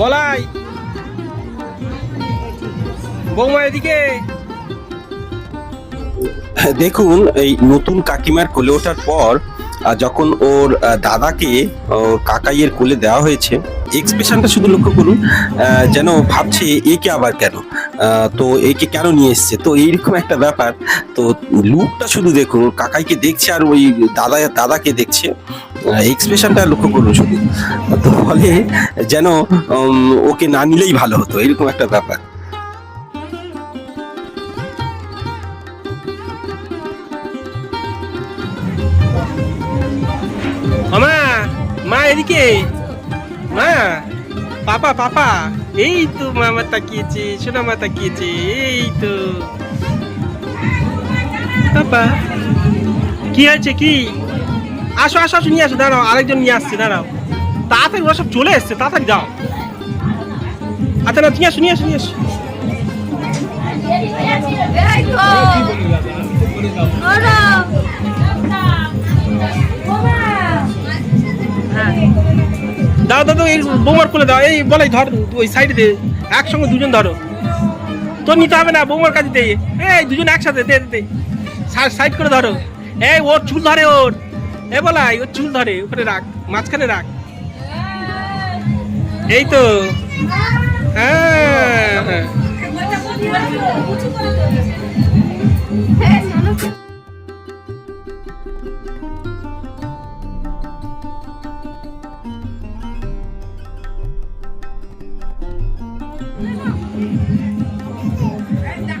বলাই। বৌমা এদিকে। দেখুন, এই নতুন কাকিমার কোলে ওঠার পর যখন ওর দাদাকে ওর কাকাইয়ের কোলে দেওয়া হয়েছে এক্সপ্রেশনটা শুধু লক্ষ্য করুন যেন ভাবছে একে আবার কেন। তো একে কেন নিয়ে এসছে? তো এইরকম একটা ব্যাপার। তো লুকটা শুধু দেখুন, কাকাইকে দেখছে আর ওই দাদা, দাদাকে দেখছে। এক্সপ্রেশনটা লক্ষ্য করুন শুধু। তো ফলে যেন ওকে না নিলেই ভালো হতো, এরকম একটা ব্যাপার। মামা, মা এদিকে। মা, পাপা পাপা, এই তো মামা তাকিয়েছে, সোনা মা তাকিয়েছে, এই তো। পাপা, কি হয়েছে কি? আসো আসো আসো নিয়ে আসো দাঁড়াও আরেকজন নিয়ে আসছে দাঁড়াও। তাড়াতাড়ি ওরা সব চলে এসছে তাড়াতাড়ি যাও। আচ্ছা না নিয়ে আসো নিয়ে আসো নিয়ে আসো। দাও দাও, এই বৌমার কোলে দাও এই বলাই ধর ওই সাইডে দে একসঙ্গে দুজন ধরো। তোর নিতে হবে না বৌমার কাছে দে। এই দুজন একসাথে দে, দে সাইড করে ধরো। এই ওর চুল ধরে ওর। এ বলাই ও চুল ধরে উপরে রাখ মাঝখানে রাখ এই তো হ্যাঁ